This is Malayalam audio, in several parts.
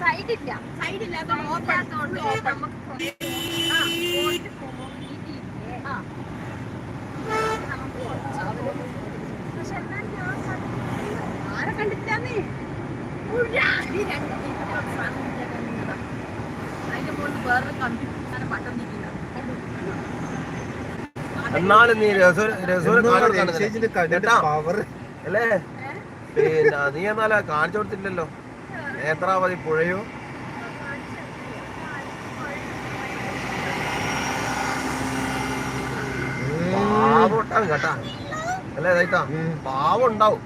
സൈഡില്ല സൈഡില്ലാത്ത നമുക്ക് കുറച്ച് ആ, പോയിട്ട് പോകുമ്പോ വീട്ടിലില്ലേ? നമുക്ക് കുറച്ച് പോകും. പക്ഷെ എന്നാലും ഞാൻ സത്യം ആരെ കണ്ടിട്ടാന്നേ ഉഴാ. ഈ രണ്ട് വീട്ടിലെ സാധനത്തിലെ കണ്ടതാ. അതിന്റെ മുകളിൽ വേറൊരു കമ്പി അങ്ങനെ പട്ടം നിൽക്കുന്ന എന്നാലും നീ അല്ലേ? പിന്നെ നീ എന്നാലും കാണിച്ചു കൊടുത്തില്ലല്ലോ. നേത്രാവതി പുഴയോ? പാവം കേട്ടാ. അല്ലേ ഇതായിട്ടാ പാവം ഉണ്ടാവും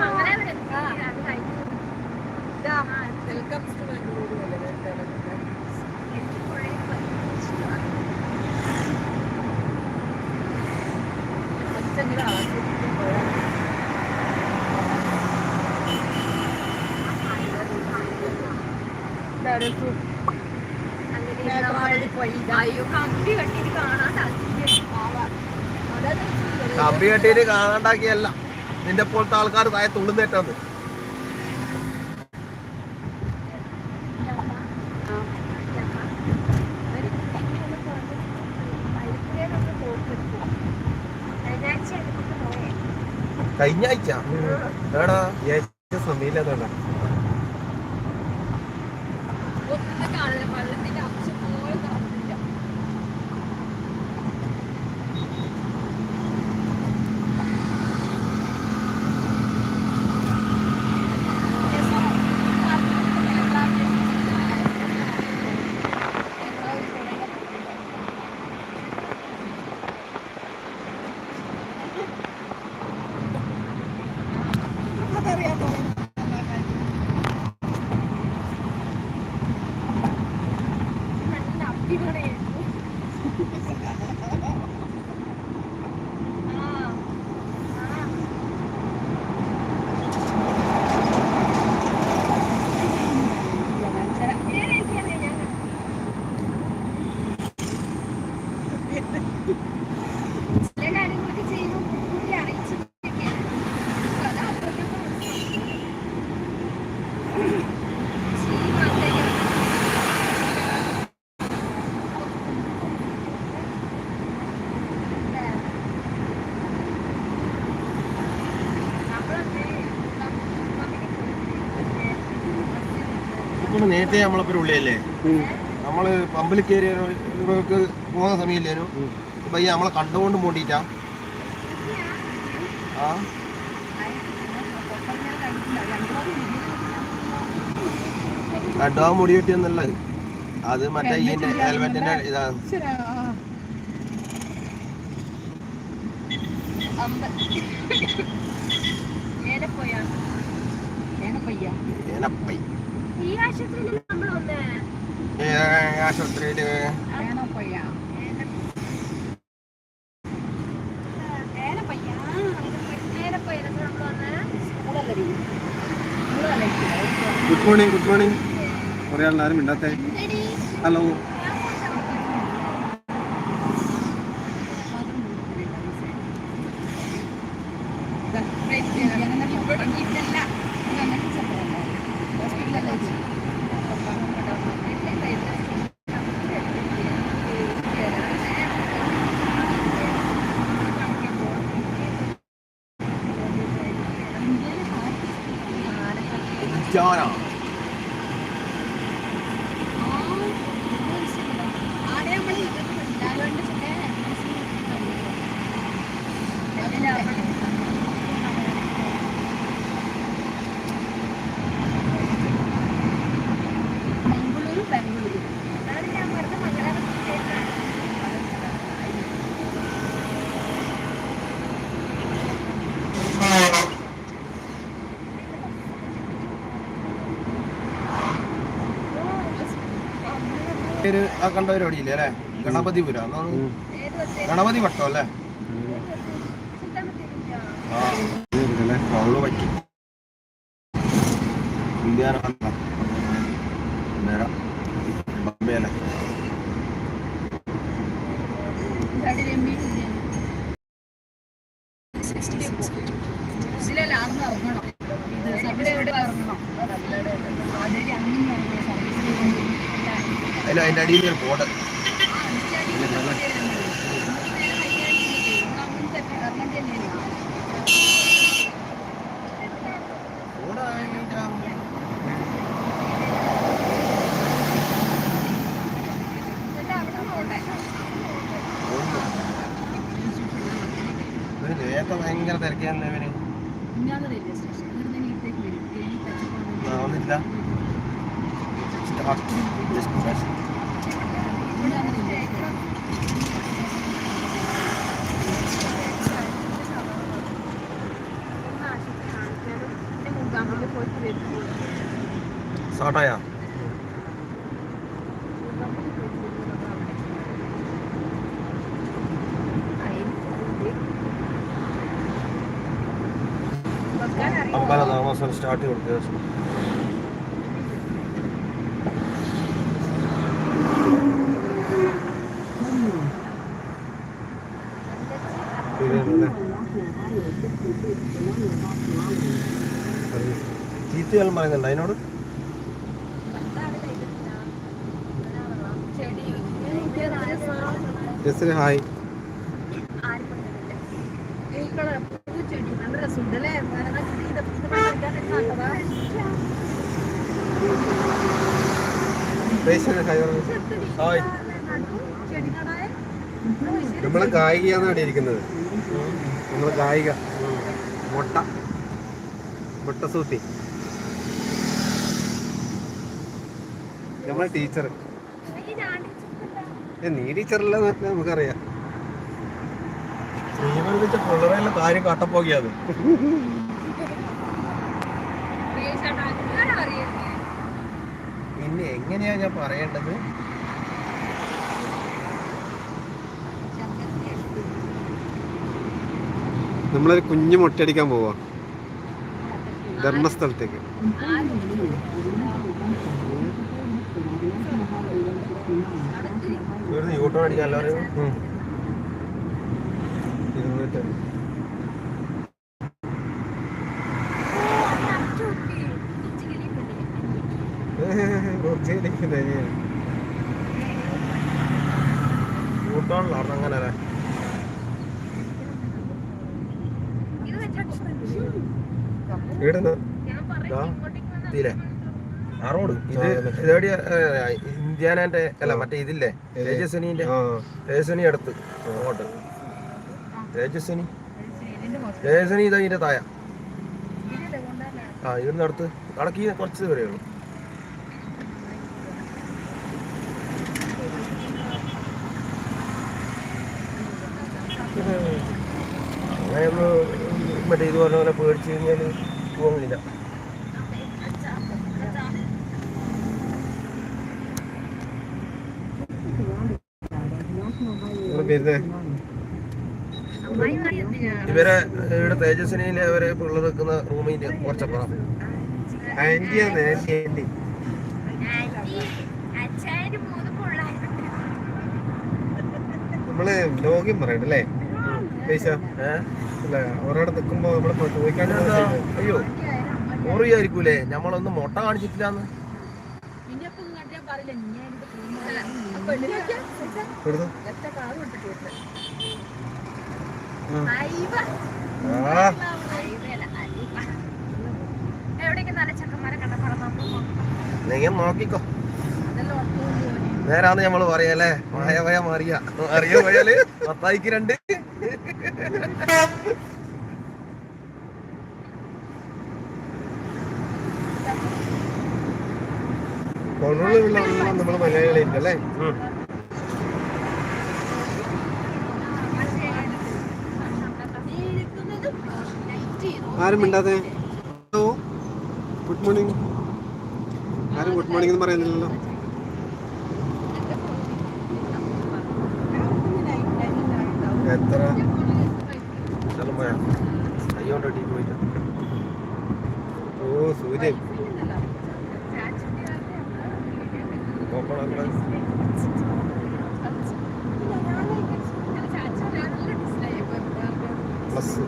അങ്ങനെ അവിടെ എത്തി. അത് കഴിഞ്ഞു. വെൽക്കം ടു ബാംഗ്ലൂർ എനിക്ക് പുഴയിൽ ഭയങ്കര ഇഷ്ടമാണ്. അച്ഛങ്ങനെ ആസ്വദിക്കാൻ പോയാൽ അങ്ങനെ നേത്രാവതി നമ്മൾ- പോയി അയ്യോ കമ്പി കെട്ടിട്ട് കാണാൻ താല്പര്യം കെട്ടിയിട്ട് കാണാണ്ടാക്കിയല്ല. നിന്റെ പോലത്തെ ആൾക്കാർ താഴെ തുള്ളുന്നേറ്റത്. കഴിഞ്ഞ ആഴ്ച? എടാ സമയമില്ലാത്തോണ്ടാ. ഇപ്പോൾ നേരത്തെ നമ്മളൊക്കെ ഉള്ളിയല്ലേ നമ്മൾ പമ്പിൽ കയറിയവർക്ക് പോകുന്ന സമയമില്ലേനു? പയ്യ നമ്മളെ കണ്ടുകൊണ്ട് മൂടിയിട്ടാ ആ. കണ്ടോ മുടി കിട്ടിയെന്നുള്ളത് അത്. മറ്റേ ഈ ഹെൽമെറ്റിന്റെ ഇതാണ് ഏനപ്പൈ ഈ ആശുപത്രിയിൽ നമ്മൾ ഒന്ന് ഏ, ആശുപത്രിയിൽ? ഗുഡ് മോർണിംഗ് ഗുഡ് മോർണിംഗ് കുറേ ആരും മിണ്ടാത്തെ. ഹലോ പേര് ആ കണ്ട പരിപാടിയില്ലേ അല്ലേ? ഗണപതിപുര ഗണപതി വട്ടം അല്ലേ? ആ ഇന്ത്യ ബോംബെ അതിന്റെ അടിയിൽ ഒരു ബോർഡ്. നേരത്തെ ഭയങ്കര തിരക്കാണല്ലോ ഇവന് റെയിൽവേ സ്റ്റേഷൻ ഇവിടുന്ന് വീട്ടിലേക്ക് വരും ഡെയിലി ടച്ച് ആ, ഒന്നുമില്ല സ്റ്റാർട്ട് ജസ്റ്റ് പ്രസ് പോയിട്ട് വരുന്നു സ്റ്റാർട്ടായാ അമ്പല താമസം സ്റ്റാർട്ട് കൊടുക്കുക ചീത്തയാലും പറയുന്നുണ്ട്. അതിനോട് ഹായ് ഹായ് നമ്മളെ ഗായികയാണ് അവിടെ ഇരിക്കുന്നത്. നമ്മളെ ഗായിക. മുട്ട. മുട്ട സൂത്തി നമ്മളെ ടീച്ചർ നീ ടീച്ചറല്ല നമുക്കറിയാം. ശ്രീമന്തിച്ച പിള്ളേരെല്ലാം കാര്യം കട്ടപ്പോക്കിയത്. പിന്നെ എങ്ങനെയാ ഞാൻ പറയേണ്ടത്? നമ്മളൊരു കുഞ്ഞു മുട്ടയടിക്കാൻ പോവാ. ധർമ്മസ്ഥലത്തേക്ക്. Thank യൂട്ടേൺ അടിക്കാൻ എല്ലാവരും ഉം. ഇരുന്നൂറ്റി കുറച്ച് ഇരിക്കുന്നത് യൂട്ടേണിലാണ് അങ്ങനെ അല്ലേ ഇവിടുന്ന് ആ റോഡ് ഇത് ഇതെവിടെയാ ഇന്ത്യാനന്റെ അല്ല മറ്റേ ഇതില്ലേ? തേജസ്വനിന്റെ ആ. തേജസ്വനി അടുത്ത് അങ്ങോട്ട്. തേജസ്വനി? തേജസ്വനി ഇതാ ഇതിന്റെ തായ ആ ഇവിടുന്ന് അടുത്ത് കടക്കി കുറച്ച് ദൂരേ ഉള്ളൂ. അങ്ങനെ ഒന്ന് മറ്റേ ഇതുപോലെ പോലെ പേടിച്ചു കഴിഞ്ഞാൽ പോകുന്നില്ല ഇവിടെ വരുന്നേ ഇവരെ ഇവിടെ തേജസ്വിനിയിലെ അവരെ പിള്ളേർ നിൽക്കുന്ന റൂമിന്റെ കുറച്ചപ്പുറം. ആന്റിയാണ് ആന്റി ആന്റി നമ്മൾ ലോഗ്യം പറയണ്ട അല്ലേ? പൈസ? അല്ല ഒരാടെ നിൽക്കുമ്പോ നമ്മൾ ചോദിക്കാണ്ട് അയ്യോ ഓറിയായിരിക്കൂലേ? നമ്മളൊന്ന് മുട്ട കാണിച്ചിട്ടില്ലാന്ന്. പിന്നെ പറയില്ല നിങ്ങൾ നോക്കിക്കോ. നേരാന്ന് നമ്മൾ പറയല്ലേ മായ വയ മാറിയ. അറിയോ പോയാൽ പത്തായിക്ക് രണ്ട്. കൊള്ളൂലുള്ള നമ്മൾ മലയാളികളുണ്ട് അല്ലേ. ആരും മിണ്ടാതെ. ഹലോ ഗുഡ് മോർണിംഗ് ആരും ഗുഡ് മോർണിംഗ് എന്ന് പറയുന്നില്ലല്ലോ. എത്ര? അയ്യോണ്ടോ പോയാ? ടീ പോയിട്ട് ഓ സൂര്യൻ. ഓപ്പണാക്കണ. പ്ലസ്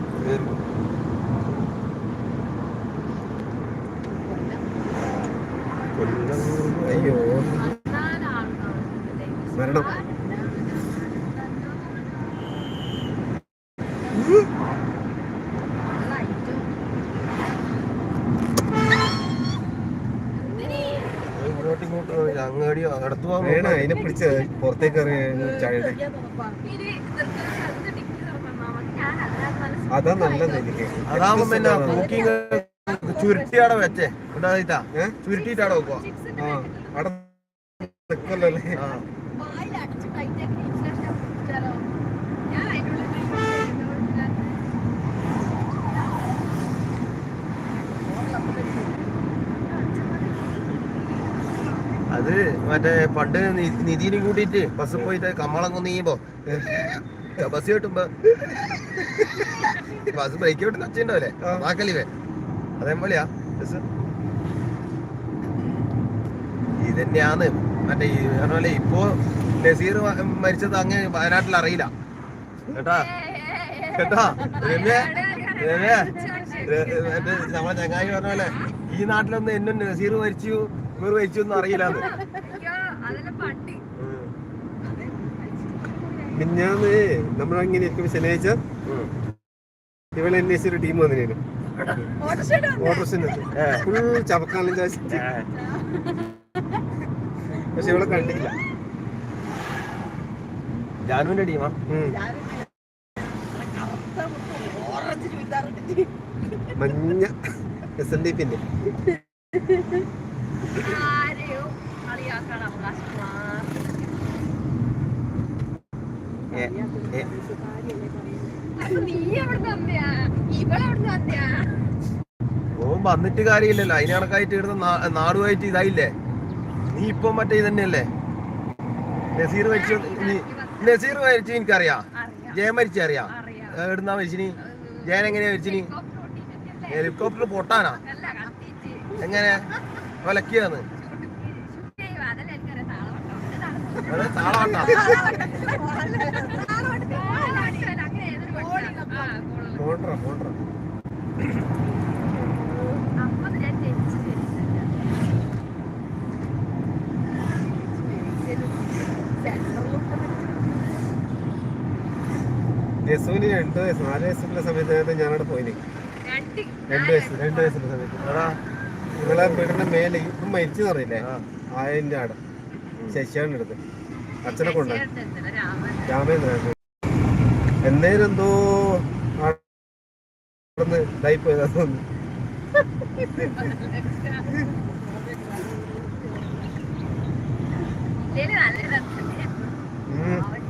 കൊല്ലം. അയ്യോ. മരണം. അടുത്ത് പോകാൻ വേണ? അതിനെ പിടിച്ച് പുറത്തേക്ക് അതാ നല്ലത് എനിക്ക്. അതാവുമ്പോ പിന്നെ കുക്കിംഗ് ചുരുട്ടിയാടെ വെച്ചേ. ഉണ്ടായിട്ടാ ഏ? ചുരുട്ടിയിട്ടാടെ വെക്കുക ആ അവിടെ നിൽക്കല്ലോ അല്ലേ അത് മറ്റേ പണ്ട് നി- നിധിനെ കൂട്ടിയിട്ട് ബസ് പോയിട്ട് കമ്മളം കൊന്നീമ്പോ ബസ് കേട്ടുമ്പോ ബസ് ബൈക്ക് വിട്ട് നച്ചുണ്ടാവില്ലേ വാക്കല്ലേ അതേപോലെയാ. ബസ്. ഇതന്നെയാന്ന് മറ്റേ ഈ പറഞ്ഞ പോലെ ഇപ്പോ നസീർ മരിച്ചത് അങ്ങ് വയനാട്ടിൽ അറിയില്ല. കേട്ടാ? കേട്ടാ? രമ്യ? രമ്യ? നമ്മളെ ചങ്ങായി പറഞ്ഞ പോലെ ഈ നാട്ടിലൊന്നും എന്നും നസീർ മരിച്ചു. ഇവർ മരിച്ചു ഒന്നും അറിയില്ലാന്ന്. മിഞ്ഞാന്ന് നമ്മളങ്ങനെ ഇരിക്കുമ്പോ ശനിയാഴ്ച. ഇവളെ അന്വേഷിച്ചൊരു ടീം ഓട്ടോസിന് ഏ. ഫുൾ ചവക്കാലും ചാച്ചിട്ട്. പക്ഷെ ഇവളെ കണ്ടില്ല ജാനുവിന്റെ ടീമാ? മഞ്ഞ എസ് എൻ ഡി പിന്റെ ഓൻ വന്നിട്ട് കാര്യമില്ലല്ലോ. അതിന് കണക്കായിട്ട് ഇടുന്ന നാടുമായിട്ട് ഇതായില്ലേ? നീ ഇപ്പൊ മറ്റേ ഇതന്നെയല്ലേ നസീർ മരിച്ചു നസീർ മരിച്ചു എനിക്കറിയാം. ജയ ജയൻ മരിച്ച അറിയാം. അറിയാം. എവിടുന്നാ മരിച്ചിനി? ജയൻ എങ്ങനെയാ മരിച്ചിനി? ഹെലികോപ്റ്റർ പൊട്ടാനാ? എങ്ങനെ? കൊലക്കിയാന്ന് രണ്ട് വയസ്സ് നാല് വയസ്സുള്ള സമയത്ത് ഞാനവിടെ പോയി രണ്ട് വയസ്സ് രണ്ട് വയസ്സുള്ള സമയത്ത്. നിങ്ങളെ വീടിന്റെ മേലെ ഇപ്പം മരിച്ചെന്നറിയില്ലേ. ആയതിന്റെ അവിടെ ശശിയാണ് എടുത്ത് അച്ഛനെ കൊണ്ട് രാമേന്ദ്രൻ. എന്നേരം എന്തോ നടന്ന് ഇതായി പോയതാ തോന്നുന്നു. ഇല്ലേലും നല്ല രസമുണ്ട്. ഉം. അവൻ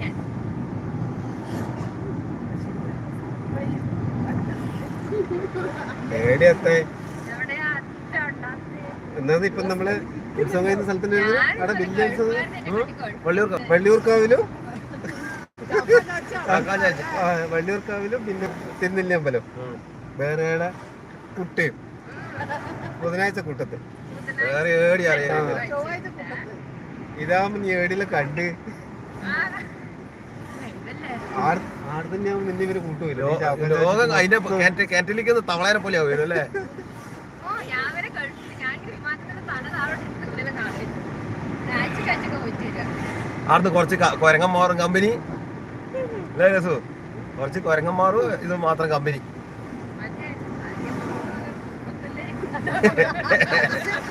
എവിടെയാ അച്ഛൻ എന്നാ ഇപ്പൊ നമ്മൾ ഉത്സവം കഴിയുന്ന സ്ഥലത്തിന്റെ പേര് അവിടെ വലിയ ഉത്സവം വള്ളിയൂർക്കം വള്ളിയൂർക്കാവിലും വള്ളിയൂർക്കാവിലും പിന്നെ തിരുനെല്ലി അമ്പലം വേറെ കുട്ടിയും. ബുധനാഴ്ച കൂട്ടത്തിൽ. വേറെ ഏടി അറിയാം ഇതാവുമ്പോ നീ ഏടിയിൽ കണ്ട്. കിണറ്റിലേക്ക് തവളേനെ പോലെ ആവുമല്ലോ അല്ലേ? പോയിട്ടില്ല കുറച്ച് കൊരങ്ങം കൊരങ്ങന്മാറും കമ്പനി. അല്ലേ രസു? കുറച്ച് കൊരങ്ങന്മാറും ഇത് മാത്രം കമ്പനി.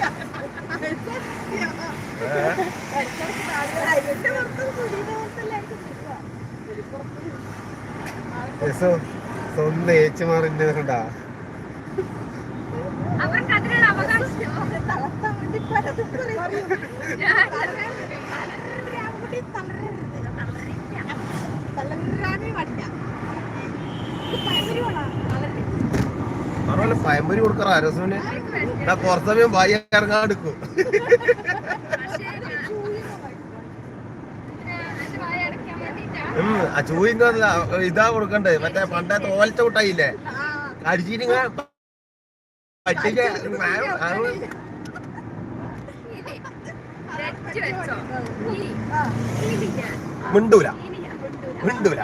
സ്വന്തം ഏച്ചുമാറിന്റെ കണ്ടാ പറഞ്ഞ പയമ്പരി കൊടുക്കറ രസുവിന് ഞാൻ കുറച്ച് സമയം ഭാര്യ ഇറങ്ങാൻ എടുക്കും. പക്ഷേ എന്റെ വായ അടയ്ക്കാൻ വേണ്ടിയിട്ടാ ഉം, ആ ചൂയിങ് ഇതാ കൊടുക്കണ്ടേ മറ്റേ പണ്ടേ തോൽച്ച കൂട്ടായില്ലേ അടിച്ചിട്ട് പറ്റിക്ക തെറ്റ് വെച്ചോ ഇനി ഇനി ഞാൻ മിണ്ടൂല. മിണ്ടൂല.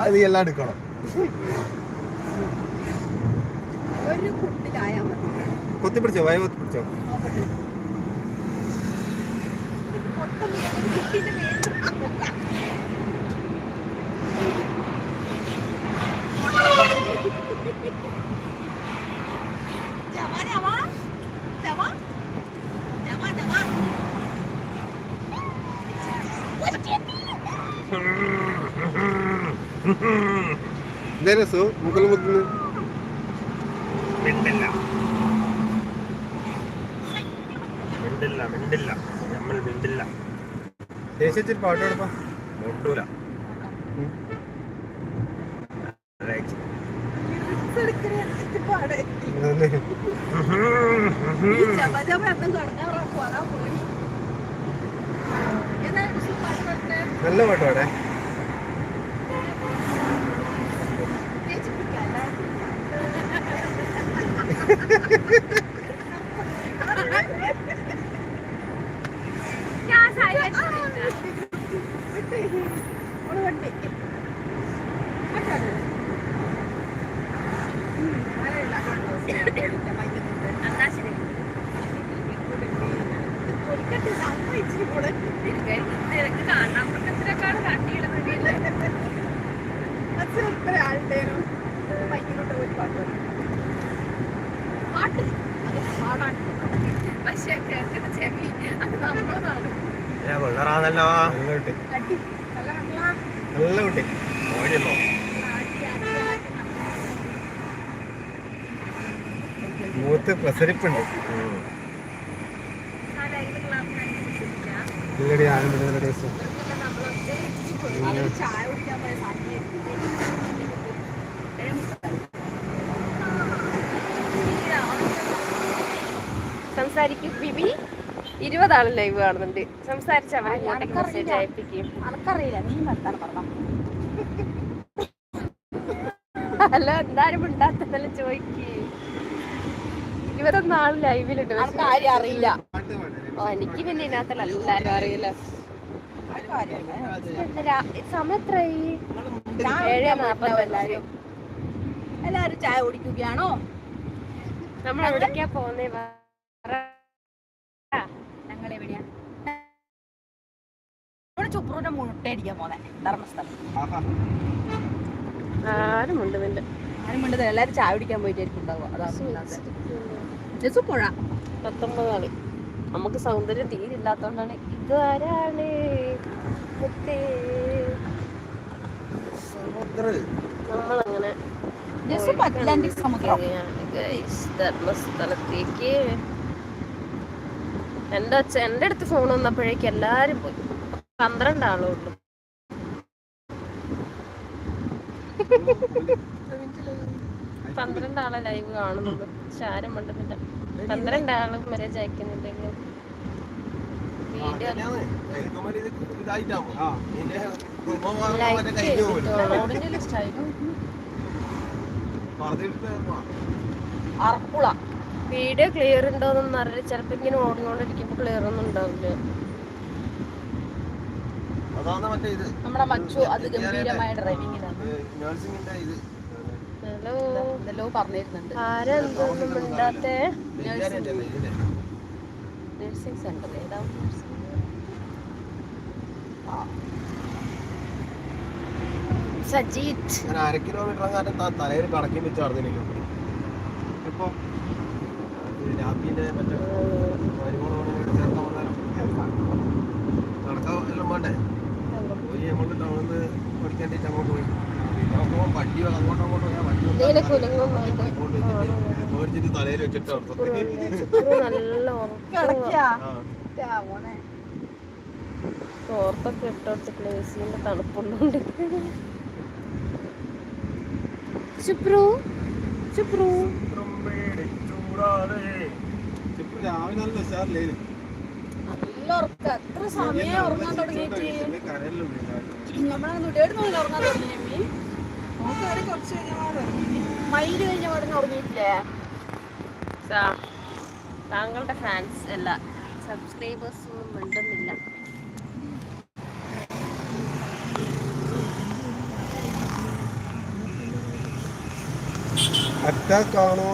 അത് നീ എല്ലാം എടുക്കണം. കൊത്തിപ്പിടിച്ചോ? വയ കൊത്തിപ്പിടിച്ചോ? പൊട്ടി ഇതേ രസോ മുക്കൽ മുത്തുന്നു മിണ്ടില്ല. മിണ്ടില്ല മിണ്ടില്ല. നമ്മൾ മിണ്ടില്ല. പാട്ട് നല്ല പാട്ട് പാടേ ഞാൻ സൈലന്റ് എന്നാ ശരി നിനക്ക് കാണാൻ പറ്റത്തിനേക്കാൾ കണ്ടിയിടുന്നില്ല പക്ഷെ കേൾക്കുന്ന ചെവി അത് നമ്മളതാണ് വെള്ളറാന്നല്ലോ നല്ല കുട്ടി നല്ല കുട്ടി ഓടിയല്ലോ ഇല്ലടി ആരും ടേസ്റ്റ് സമയം സംസാരിക്കും. ബിബി ഇരുപതാൾ ലൈവ് കാണുന്നുണ്ട്. സംസാരിച്ച അവരെ ഇങ്ങോട്ടേക്ക് മെസ്സേജ് അയപ്പിക്കും. അനക്കറിയില്ല. നീ പറഞ്ഞ ഹലോ എന്തായാലും ഉണ്ടാത്തതല്ല ചോദിക്ക്? ഇരുപത്തൊന്ന് ആൾ ലൈവിലുണ്ട്. അനക്ക് ആരും അറിയില്ല. ഓ എനിക്ക് പിന്നെ ഇതിനകത്തല്ല എല്ലാരും അറിയില്ല. സമയം എത്രയായി ഏഴ് നാപ്പത്തെല്ലാരും എല്ലാരും. ചായ കുടിക്കുകയാണോ? നമ്മൾ എവിടേക്കാ പോന്നേ? ഞങ്ങൾ എവിടെയാ ഇവിടെ ചുപ്രൂന്റെ മുട്ടയടിക്കാൻ പോന്നെ. ധർമ്മസ്ഥലം. ആരും ഉണ്ട് ആരും വേണ്ടത് എല്ലാരും ചായ കുടിക്കാൻ പോയിട്ടായിരിക്കും ഉണ്ടാവുക. അതാണ് രസുപ്പുഴ പത്തൊമ്പതാൾ നമുക്ക് സൗന്ദര്യം തീരില്ലാത്തോണ്ടാണ്. ഇതാരാണ് മുത്തേ. നമ്മളങ്ങനെ ധർമ്മസ്ഥലത്തേക്ക്. എന്റെ അച്ഛ എന്റെ അടുത്ത് ഫോൺ വന്നപ്പോഴേക്ക് എല്ലാരും പോയി. പന്ത്രണ്ട് ആളേ ഉള്ളു പന്ത്രണ്ട് ആളെ ലൈവ് കാണുന്നുള്ളൂ. പക്ഷെ ആരും മണ്ടുന്നില്ല പന്ത്രണ്ട് ആളും വരെ അയക്കുന്നുണ്ടെങ്കിലും വീഡിയോ ക്ലിയർ ഉണ്ടോന്നൊന്നും അറിയില്ല. ചിലപ്പോ ഇങ്ങനെ ഓടിക്കൊണ്ടിരിക്കുമ്പോ ക്ലിയർ ഒന്നും ഉണ്ടാവില്ല. അതാണ് മറ്റേ ഇത്? നമ്മുടെ മച്ചു അത് ഗംഭീരമായ ഇത്. ഹലോ. എന്തെല്ലോ പറഞ്ഞിരുന്നുണ്ട്. ആരെന്തൊന്നും മിണ്ടാത്തെ. വിചാരിച്ചല്ലേ ഇതിന്റെ നഴ്സിംഗ് സെന്റർ ഏതാ സജീത്. ഞാൻ അര കിലോമീറ്റർ തലയിൽ കടക്കി വെച്ച് നടന്നില്ല ഇപ്പൊ മറ്റേ നടക്കാൻ എല്ലാം വേണ്ടേ? പോയി അങ്ങോട്ട് ടൗണിൽ നിന്ന് പഠിക്കാൻ അങ്ങോട്ട് പോയി. തോർത്തൊക്കെ ഇട്ടോട്ട് പ്ലേസിന്റെ തണുപ്പുള്ളതുകൊണ്ട് രാവിലെ നല്ല ഉഷാറില്ലേ ഉറക്കം. എത്ര സമയം ഉറങ്ങാൻ തുടങ്ങിയിട്ട്? നമ്മളെ ഇടേടുന്നില്ല ഉറങ്ങാൻ തുടങ്ങി കഴിഞ്ഞാൽ കഴിഞ്ഞ ഉടനെ ഉറങ്ങിയിട്ടില്ലേ? സാ- താങ്കളുടെ ഫാൻസ് അല്ല. സബ്സ്ക്രൈബേഴ്സ് ഒന്നും ഉണ്ടെന്നില്ല അറ്റാക്ക് ആണോ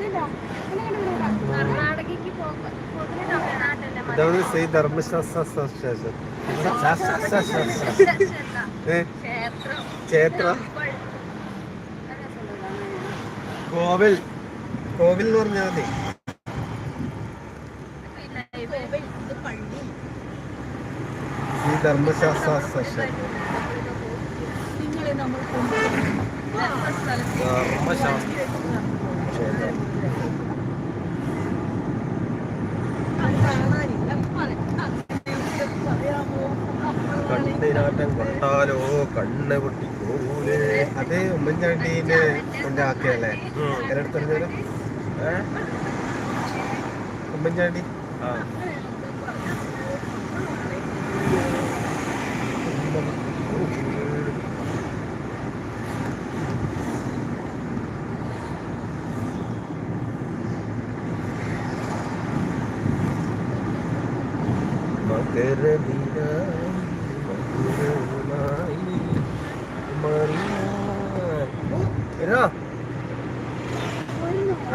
ഇതാണ് കോവിൽ കോവിൽ എന്ന് പറഞ്ഞാൽ മതി. ശ്രീ ധർമ്മശാസ്ത്ര ക്ഷേത്രം പറയാമോ കണ്ണിനാട്ടം കൊട്ടാലോ കണ്ണ് പൊട്ടി പോകൂലേ അത് ഉമ്മൻചാണ്ടീനെ കൊണ്ടാക്കിയല്ലേ എല്ലായിടത്തും ഏ? ഉമ്മൻചാണ്ടി ആ.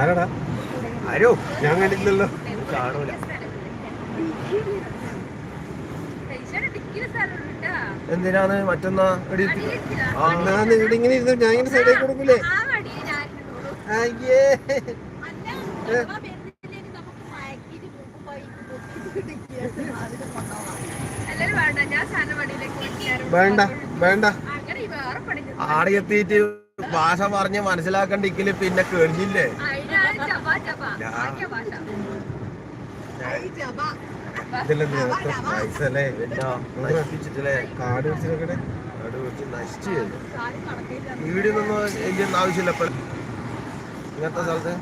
ആരാടാ? ആരോ? ഞാൻ കണ്ടില്ലല്ലോ കാണൂല. എന്തിനാണ് മറ്റൊന്നാ എടി? ഇവിടെ ഇങ്ങനെ ഇരുന്നു ഞാൻ ഇങ്ങനെ സൈഡിൽ കൊടുക്കില്ലേ അയ്യേ എല്ലാരും വേണ്ട ഞാൻ സാധനം വണ്ടിയിലേക്ക് കൊണ്ടുവരാറുണ്ട്. വേണ്ട വേണ്ട. ആടിയെത്തിയിട്ട് ഭാഷ പറഞ്ഞ് മനസ്സിലാക്കണ്ടിക്കൽ പിന്നെ കഴിഞ്ഞില്ലേ ഇവിടെ എനിക്ക് നേരത്തെ ചെയ്യുന്ന ആവശ്യമില്ല. ഇങ്ങനത്തെ സ്ഥലത്ത്